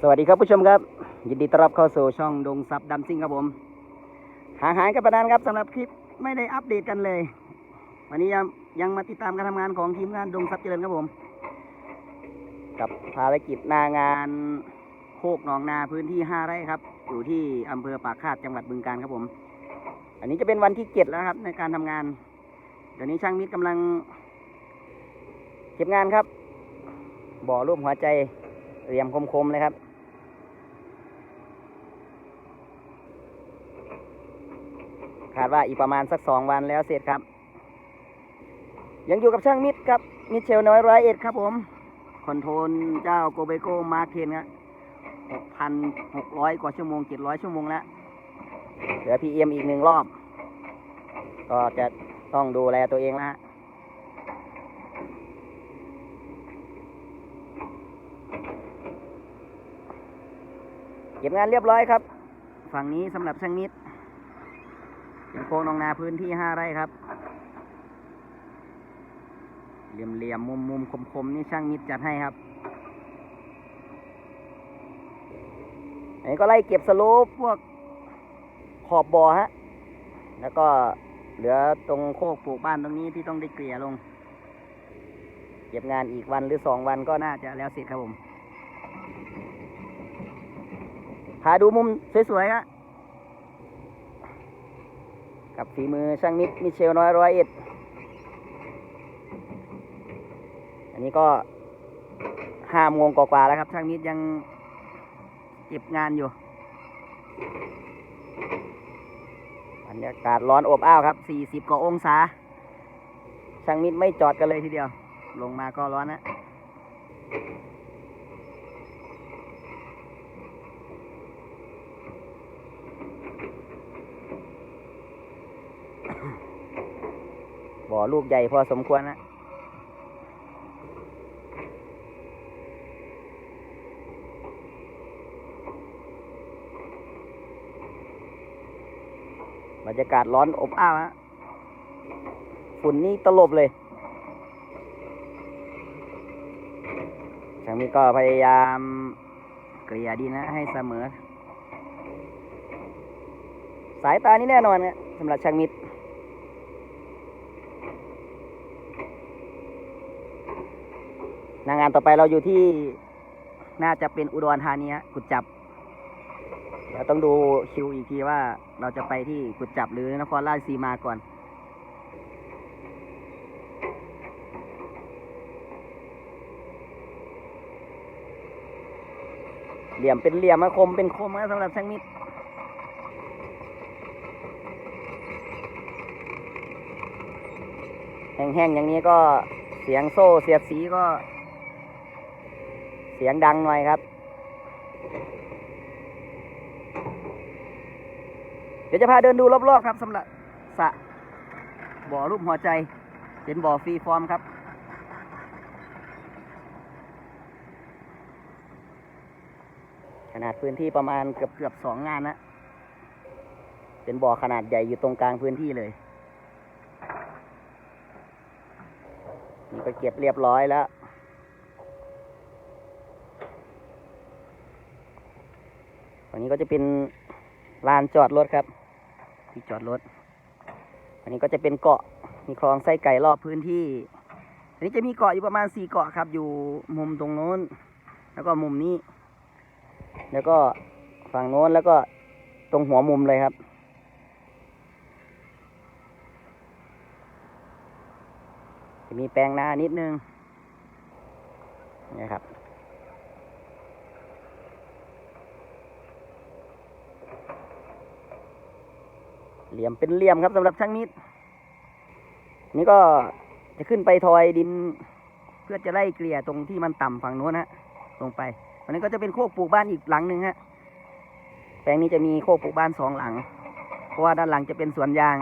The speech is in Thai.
สวัสดีครับผู้ชมครับ ยินดีต้อนรับเข้าสู่ช่องดงซับดำซิ่งครับผมห่างหายกันไปนานครับสำหรับคลิปไม่ได้อัปเดตกันเลย วันนี้ยังยังมาติดตามการทำงานของทีมงานดงซับเจริญครับผม กับภารกิจหนางานโคกหนองนาพื้นที่ห้าไร่ครับ อยู่ที่อำเภอปากคาดจังหวัดบึงกาฬครับผม อันนี้จะเป็นวันที่เจ็ดแล้วครับ ในการทำงานเดี๋ยวนี้ช่างมิตรกำลังเก็บงานครับ บ่อรูปหัวใจเหลี่ยมคมๆเลยครับ คาดว่าอีกประมาณสักสองวันแล้วเสร็จครับ ยังอยู่กับช่างมิตรครับ มิเชลน้อยร้อยเอ็ดครับผมคอนโทรลเจ้าโกเบโกมาเคนครับหกพันหกร้อยกว่าชั่วโมงเจ็ดร้อยชั่วโมงแล้ว เหลือพีเอ็มอีกหนึ่งรอบ ก็จะต้องดูแลตัวเองแล้วฮะเก็บงานเรียบร้อยครับ ฝั่งนี้สำหรับช่างมิตร เป็นโค้งนองนาพื้นที่ห้าไร่ครับ เหลี่ยมเหลี่ยมมุมมุมคมคมๆนี่ช่างมิตรจัดให้ครับอันนี้ก็ไล่เก็บสโลปพวกขอบบ่อฮะ แล้วก็เหลือตรงโคกปลูกบ้านตรงนี้ที่ต้องได้เกลี่ยลง เก็บงานอีกวันหรือสองวันก็น่าจะแล้วเสร็จครับผม พาดูมุมสวยๆครับ กับฝีมือช่างมิตรมิเชลน้อยร้อยเอ็ด อันนี้ก็ห้าโมงกว่าๆแล้วครับ ช่างมิตรยังเก็บงานอยู่บรรยากาศร้อนอบอ้าวครับสี่สิบกว่าองศา ช่างมิตรไม่จอดกันเลยทีเดียว ลงมาก็ร้อนนะ บ่อลูกใหญ่พอสมควรนะบรรยากาศร้อนอบอ้าวฮะฝุ่นนี่ตลบเลยทางนี้ก็พยายามเกลี่ยดินนะให้เสมอ สายตานี่แน่นอนนะสำหรับช่างมิตร นางานต่อไปเราอยู่ที่น่าจะเป็นอุดรธานีฮะกุดจับ เดี๋ยวต้องดูคิวอีกทีว่าเราจะไปที่กุดจับหรือนครราชสีมาก่อน เหลี่ยมเป็นเหลี่ยมอะคมเป็นคมนะสำหรับช่างมิตรแห้งๆอย่างนี้ก็เสียงโซ่เสียดสีก็ เสียงดังหน่อยครับ เดี๋ยวจะพาเดินดูรอบๆครับสำหรับสะบ่อรูปหัวใจ เป็นบ่อฟรีฟอร์มครับ ขนาดพื้นที่ประมาณเกือบเกือบสองงานนะเป็นบ่อขนาดใหญ่อยู่ตรงกลางพื้นที่เลยนี่ก็เก็บเรียบร้อยแล้ว อันนี้ก็จะเป็นลานจอดรถครับ ที่จอดรถอันนี้ก็จะเป็นเกาะมีคลองไส้ไก่รอบพื้นที่ อันนี้จะมีเกาะอยู่ประมาณสี่เกาะครับ อยู่มุมตรงโน้น แล้วก็มุมนี้ แล้วก็ฝั่งโน้นแล้วก็ตรงหัวมุมเลยครับ จะมีแปลงนานิดนึงนี่ครับ เหลี่ยมเป็นเหลี่ยมครับสำหรับช่างมิด นี่ก็จะขึ้นไปทอยดิน เพื่อจะไล่เกลี่ยตรงที่มันต่ำฝั่งโน้นฮะลงไปวันนี้ก็จะเป็นโคกปลูกบ้านอีกหลังหนึ่งฮะแปลงนี้จะมีโคกปลูกบ้านสองหลัง เพราะว่าด้านหลังจะเป็นสวนยาง